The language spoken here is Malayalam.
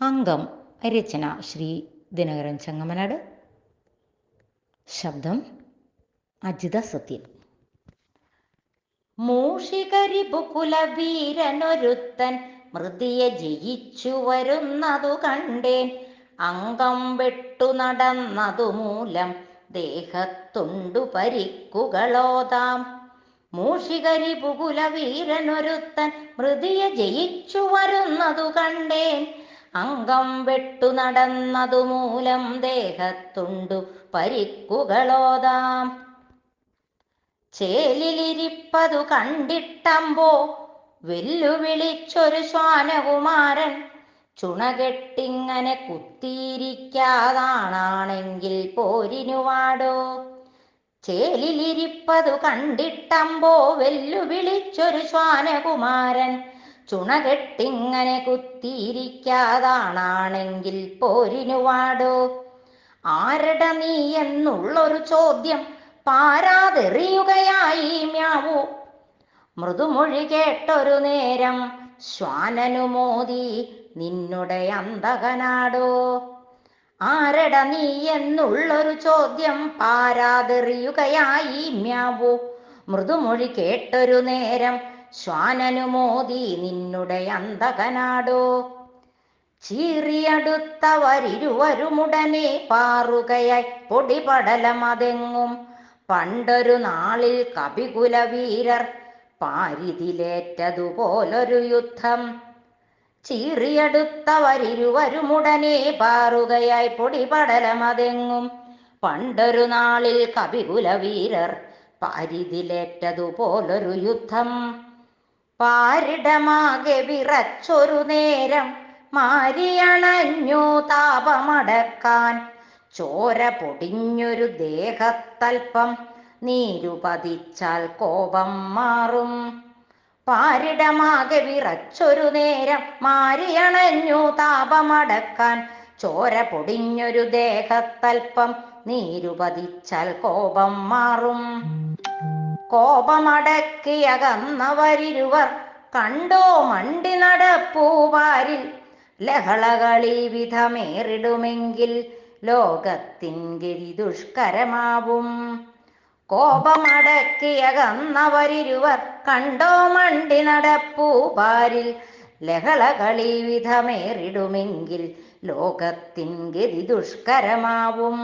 അംഗം രചന ശ്രീ ദിനകരൻ ചങ്ങമനാട്. ശബ്ദം അജിത സത്യൻ. മൂഷികരിപുകുലവീരനൊരുത്തൻ മൃതിയെ ജയിച്ചു വരുന്നതു കണ്ടേൻ. അംഗം വെട്ടു നടന്നതു മൂലം ദേഹത്തുണ്ടു പരിക്കുകളോതാം. മൂഷികരിപുകുലവീരനൊരുത്തൻ മൃതിയെ ജയിച്ചു വരുന്നതു കണ്ടേൻ. അംഗം വെട്ടു നടന്നതു മൂലം ദേഹത്തുണ്ടു പരിക്കുകളോതാം ചേലിലിരിപ്പതു കണ്ടിട്ടമ്പോ വെല്ലുവിളിച്ചൊരു ശ്വാനകുമാരൻ ചുണകെട്ടിങ്ങനെ കുത്തിയിരിക്കാതാണെങ്കിൽ പോരിനുവാടോ? ചേലിലിരിപ്പതു കണ്ടിട്ടമ്പോ വെല്ലുവിളിച്ചൊരു ശ്വാനകുമാരൻ ചുണകെട്ടിങ്ങനെ കുത്തിയിരിക്കാതാണെങ്കിൽ പോരിനുവാടോ ആരട നീ എന്നുള്ളൊരു ചോദ്യം പാരാതെറിയുകയായി മ്യാവു. മൃദുമൊഴി കേട്ടൊരു നേരം ശ്വാനനു മോദി നിന്നുടെ അന്തകനാടോ ആരട നീ എന്നുള്ളൊരു ചോദ്യം പാരാതെറിയുകയായി മ്യാവു. മൃദുമൊഴി കേട്ടൊരു നേരം ശ്വാനനു മോദി നിന്നുടെ അന്തകനാടോ ചീറിയടുത്തവരിരുവരുമുടനെ പാറുകയായി പൊടിപടലമതെങ്ങും. പണ്ടൊരു നാളിൽ കപികുല വീരർ പാരിതിലേറ്റതുപോലൊരു യുദ്ധം. ചീറിയടുത്തവരിരുവരുമുടനെ പാറുകയായി പൊടിപടലമതെങ്ങും. പണ്ടൊരു നാളിൽ കപികുല വീരർ പാരിതിലേറ്റതുപോലൊരു യുദ്ധം. പാരിടമാകെ വിറച്ചൊരു നേരം മാരിയണഞ്ഞു താപമടക്കാൻ. ചോര പൊടിഞ്ഞൊരു ദേഹത്തൽപ്പം നീരുപതിച്ചാൽ കോപം മാറും. പാരിടമാകെ വിറച്ചൊരു നേരം മാരിയണഞ്ഞു താപമടക്കാൻ. ചോര പൊടിഞ്ഞൊരു ദേഹത്തൽപ്പം നീരുപതിച്ചാൽ കോപം മാറും. കോപമടക്കിയകന്നവരിരുവർ കണ്ടോ മണ്ടി നടപ്പൂവാരിൽ ലഹളകളി വിധമേറിടുമെങ്കിൽ ലോകത്തിൻ ഗതി ദുഷ്കരമാവും. കോപമടക്കിയകന്നവരിരുവർ കണ്ടോ മണ്ടി നടപ്പൂവാരിൽ ലഹളകളി വിധമേറിടുമെങ്കിൽ ലോകത്തിൻ ഗതി ദുഷ്കരമാവും.